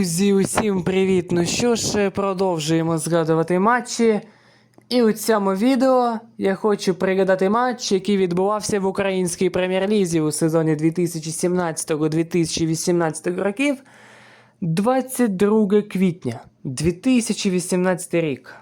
Друзі, усім привіт! Ну що ж, продовжуємо згадувати матчі. І у цьому відео я хочу пригадати матч, який відбувався в українській прем'єр-лізі у сезоні 2017-2018 років 22 квітня 2018 рік.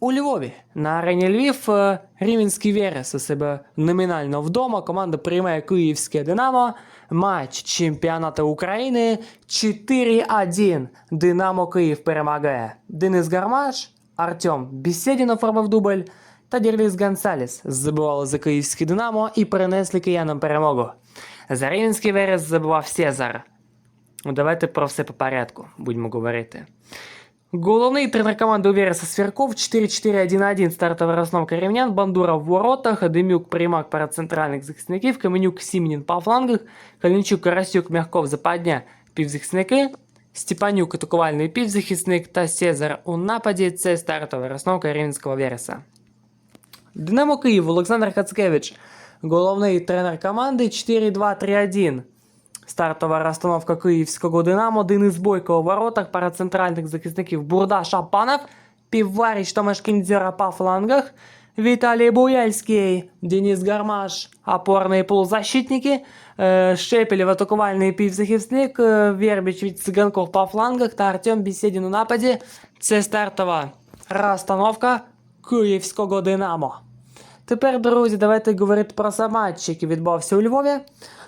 У Львові на арені Львів е, Рівенський Верес у себе номінально вдома. Команда приймає Київське Динамо. Матч чемпіонату України 4-1. Динамо Київ перемагає. Денис Гармаш, Артем Бісєдін оформив дубль та Дірліс Гонсаліс забивали за київське Динамо і перенесли киянам перемогу. За Рівенський Верес забивав Сезар. Ну, Давайте про все по порядку будемо говорити. Головний тренер команди у Вереса Сверков 4-4-1-1 стартова розновка рівнян, Бандура в воротах, Демюк Примак перед центральних захисників, Каменюк Сімінін по флангах, Калінчук, Карасюк, Мягков, Западня, півзахисники, Степанюк атакувальний півзахисник та Сезар у нападі. Це стартова розновка рівненського Вереса. Динамо Київ, Олександр Хацкевич, головний тренер команди 4-2-3-1. Стартова розстановка київського Динамо, Денис Бойко у воротах, пара захисників Бурда Шапанов, Півваріч Томаш Кіндзера по флангах, Віталій Буяльський, Денис Гармаш, опорні полузащитники, е, Шепелєв атакувальний півзахисник, е, Вербіч від Циганков по флангах та Артем Бісєдін у нападі. Це стартова розстановка київського Динамо. Тепер, друзі, давайте говорити про сам матч, який відбувався у Львові.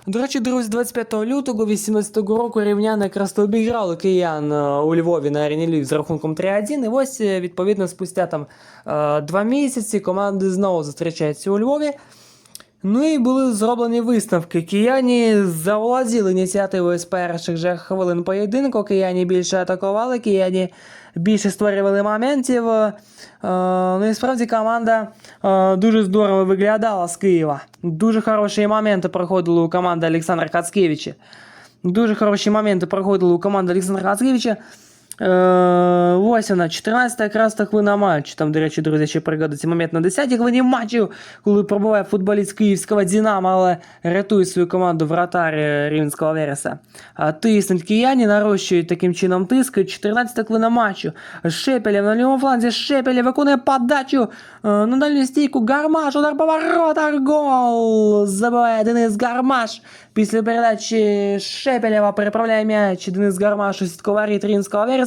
До речі, друзі, 25 лютого 18 року рівняни якраз обіграли киян е, у Львові на арені Львів з рахунком 3-1. І ось, е, відповідно, спустя там е, два місяці команди знову зустрічаються у Львові. Ну і були зроблені висновки. Кияні заволоділи ініціативою з перших же хвилин поєдинку. Кияні більше атакували, кияні більше створювали моментів. Е, ну і справді команда е, дуже здорово виглядала з Києва. Дуже хороші моменти проходили у команди Олександра Хацкевича. Дуже хороші моменти проходили у команди Олександра Хацкевича. Е, ось вона, 14 якраз та хвилина матчу. Там, до речі, друзі, ще пригадується момент на 10-й хвилині матчу, коли пробуває футболіст київського Динамо, але рятує свою команду вратар Рівненського Вереса. Тиснуть кияні, нарощують таким чином тиск. 14 хвилина матчу. Шепелєв на лівому фланзі, Шепелєв виконує подачу е, на дальню стійку. Гармаш, удар по воротах, гол! Забиває Денис Гармаш. Після передачі Шепелєва переправляє м'яч Денис Гармаш у сітковарі Рівненського Вереса.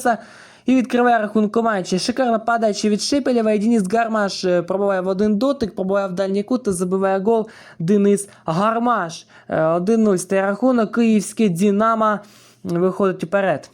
І відкриває рахунок у матчі. Шикарна подача від Шепелєва. І Денис Гармаш е, пробиває в один дотик, пробиває в дальній кут та забиває гол Денис Гармаш. Е, 1-0 стає рахунок. Київське Динамо виходить вперед.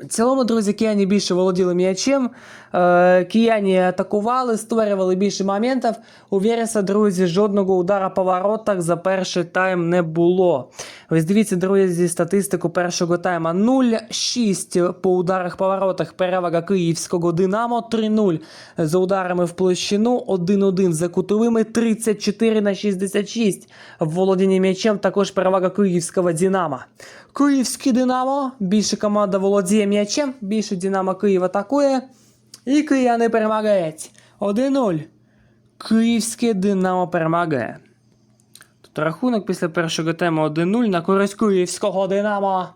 В цілому, друзі, кияні більше володіли м'ячем. Е, кияні атакували, створювали більше моментів. У Вереса, друзі, жодного удара по воротах за перший тайм не було. Ось дивіться, друзі, статистику першого тайма 0-6 по ударах по воротах. Перевага київського Динамо 3-0 за ударами в площину, 1-1 за кутовими, 34 на 66. В володінні м'ячем також перевага київського Динамо. Київський Динамо, більше команда володіє м'ячем, більше Динамо Київ атакує. І кияни перемагають. 1-0. Київське Динамо перемагає. Тут рахунок після першого тайму 1-0 на користь київського Динамо.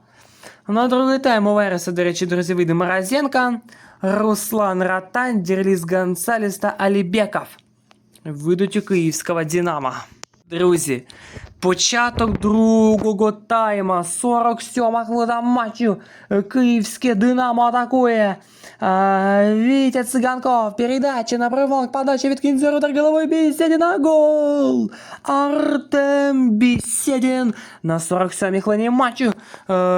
На другий тайм у Вереса, до речі, друзі, вийде Морозенко, Руслан Ратань, Дерліс Гонсалес та Алібеков. Вийдуть у київського Динамо. Друзі, початок другого тайма, 47 хвилина матчу. Київське Динамо атакує. А, Вітя Циганков, передача на привок, подача від Кінзеру та головою Беседін на гол. Артем Беседін на 47-й хвилині матчу е,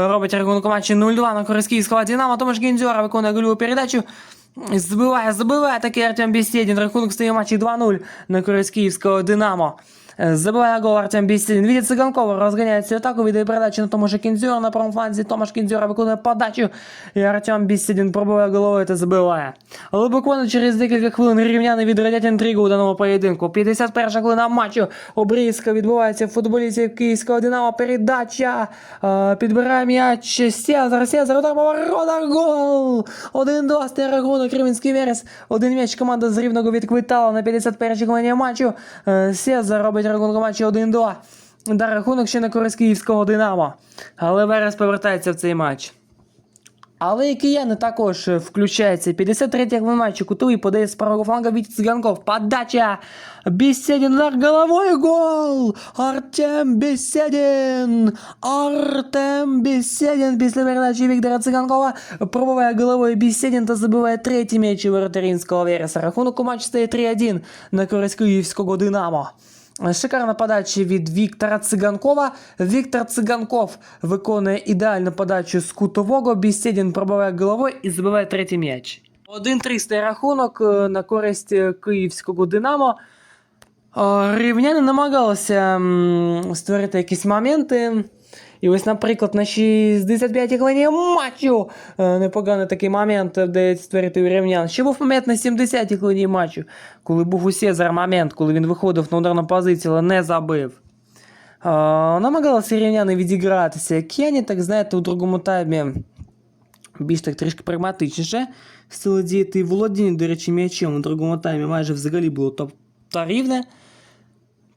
робить рахунок матчу 0-2 на користь київського Динамо. Томаш Кінзера виконує гольову передачу. Забиває, забиває такий Артем Беседін. Рахунок стає матчі 2-0 на користь київського Динамо. Е, Забиває гол Артем Бісін. Від Циганкова розганяє цю атаку, віддає передачу на Томаша Кінзюра на правому фланзі. Томаш Кінзюра виконує подачу. І Артем Бісідін пробиває головою та забиває. Але буквально через декілька хвилин рівняни відрадять інтригу у даному поєдинку. 51 хвилина матчу. Обрізка відбувається футболістів Київського Динамо. Передача. Е, Підбирає м'яч. Сезар, Сезар, удар по воротах. Гол! 1-2 стає рахунок Рівенський Верес. Один м'яч команда з Рівного відквитала на 51 хвилині матчу. Е, Сезар робить рахунок матчу 1-2. Да, рахунок ще на користь київського Динамо. Але Верес повертається в цей матч. Але і кияни також включаються. 53-й хвилин матчу. Кутовий подає з правого фланга Вітя Циганков. Подача. Беседин удар головой. Гол. Артем Беседин. Артем Беседин після передачі Віктора Циганкова пробиває головою Беседин та забиває третій м'яч у воротарінського Вереса. Рахунок у матчі стає 3-1 на користь київського Динамо. Шикарна подача від Віктора Циганкова. Віктор Циганков виконує ідеальну подачу з кутового. Бісєдін пробиває головою і забиває третій м'яч. 1-300 рахунок е, на користь е, київського Динамо. Е, Рівняни намагалися створити якісь моменти. І ось, наприклад, на 65-й хвилині матчу непоганий такий момент вдається створити у рівнян. Ще був момент на 70-й хвилині матчу, коли був у Сезар момент, коли він виходив на ударну позицію, але не забив. Намагалися рівняни відігратися. Кені, так знаєте, у другому таймі більш так трішки прагматичніше стали діяти. І володіння, до речі, м'ячем у другому таймі майже взагалі було топ та рівне.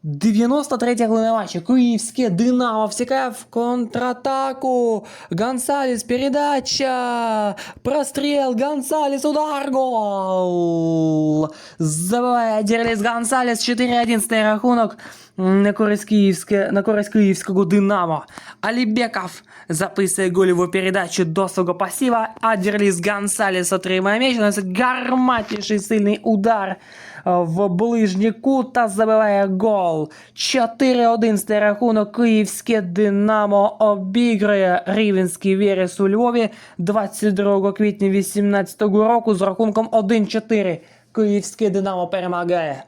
93 хвилина матча. Київське Динамо всікає в контратаку. Гонсалес передача. Простріл. Гонсалес удар. Гол. Забиває Дерліс Гонсалес 4-1 стає рахунок на користь, київське, на користь київського Динамо. Алібеков записує гольову передачу до свого пасіва, а Дерліс Гонсалес отримає м'яч, наносить гарматніший сильний удар В ближній кут та забиває гол. 4-1 стає рахунок київське Динамо обіграє Рівенський Верес у Львові 22 квітня 2018 року з рахунком 1-4. Київське Динамо перемагає.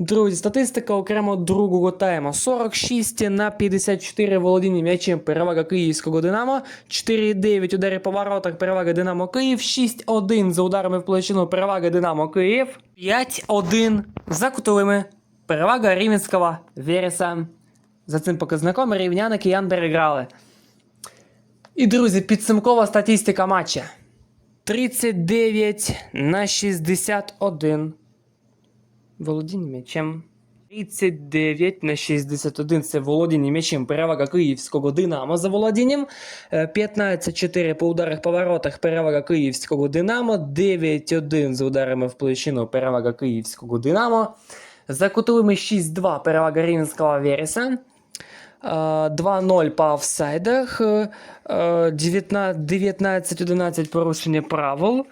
Друзі, статистика окремо другого тайму. 46 на 54 володіння м'ячем перевага київського Динамо, 4-9 удари по воротах, перевага Динамо Київ, 6-1 за ударами в площину, перевага Динамо Київ, 5-1 за кутовими, перевага Рівненського Вереса. За цим показником рівняни киян переграли. І, друзі, підсумкова статистика матча. 39 на 61 володіння м'ячем. 39 на 61 це володіння м'ячем. Перевага київського Динамо за володінням. Е, 15-4 по ударах по воротах. Перевага київського Динамо. 9-1 за ударами в плечину Перевага київського Динамо. За кутовими 6-2 перевага Рівненського Вереса. Е, 2-0 по офсайдах, е, 19-11 порушення правил.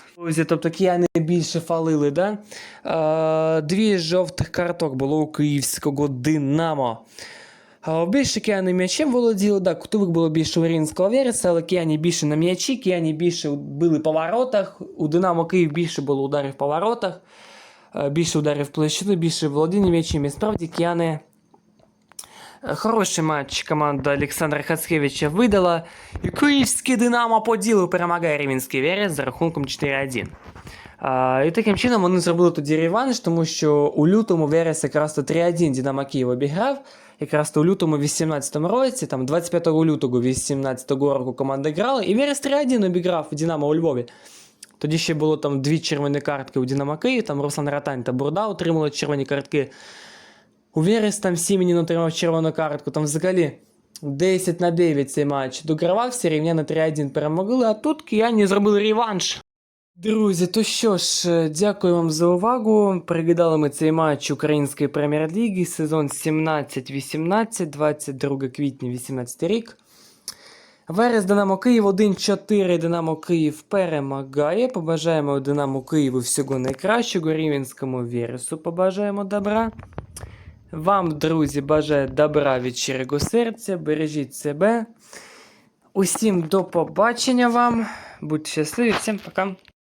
Тобто кияни більше фалили, да? Е, Дві жовтих карток було у київського Динамо. Більше кияни м'ячем володіли, да, кутових було більше у Рівненського Вереса, але кияні більше на м'ячі, кияні більше били по воротах, у Динамо Київ більше було ударів по воротах, е, більше ударів в площину, більше володіння м'ячем. І справді кияни Е, Хороший матч команда Олександра Хацкевича видала. І київське Динамо по ділу перемагає Рівненський Верес за рахунком 4-1. А, і таким чином вони зробили тоді реванш, тому що у лютому Верес якраз то 3-1 Динамо Київ обіграв. Якраз то у лютому 18 році, там 25 лютого 18 року команда грала, і Верес 3-1 обіграв Динамо у Львові. Тоді ще було там дві червоні картки у Динамо Київ, там Руслан Ратань та Бурда отримали червоні картки. У Верес там Сімінін отримав червону картку, там взагалі 10 на 9 цей матч догравався, рівняно 3-1 перемогли, а тут кияні зробили реванш. Друзі, то що ж, е, дякую вам за увагу. Пригадали ми цей матч Української прем'єр-ліги, сезон 17-18, 22 квітня 18 рік. Верес Динамо Київ 1-4 Динамо Київ перемагає. Побажаємо Динамо Києву всього найкращого. Рівенському Вересу побажаємо добра. Вам, друзі, бажаю добра від щирого серця. Бережіть себе. Усім до побачення вам. Будьте щасливі, всім пока.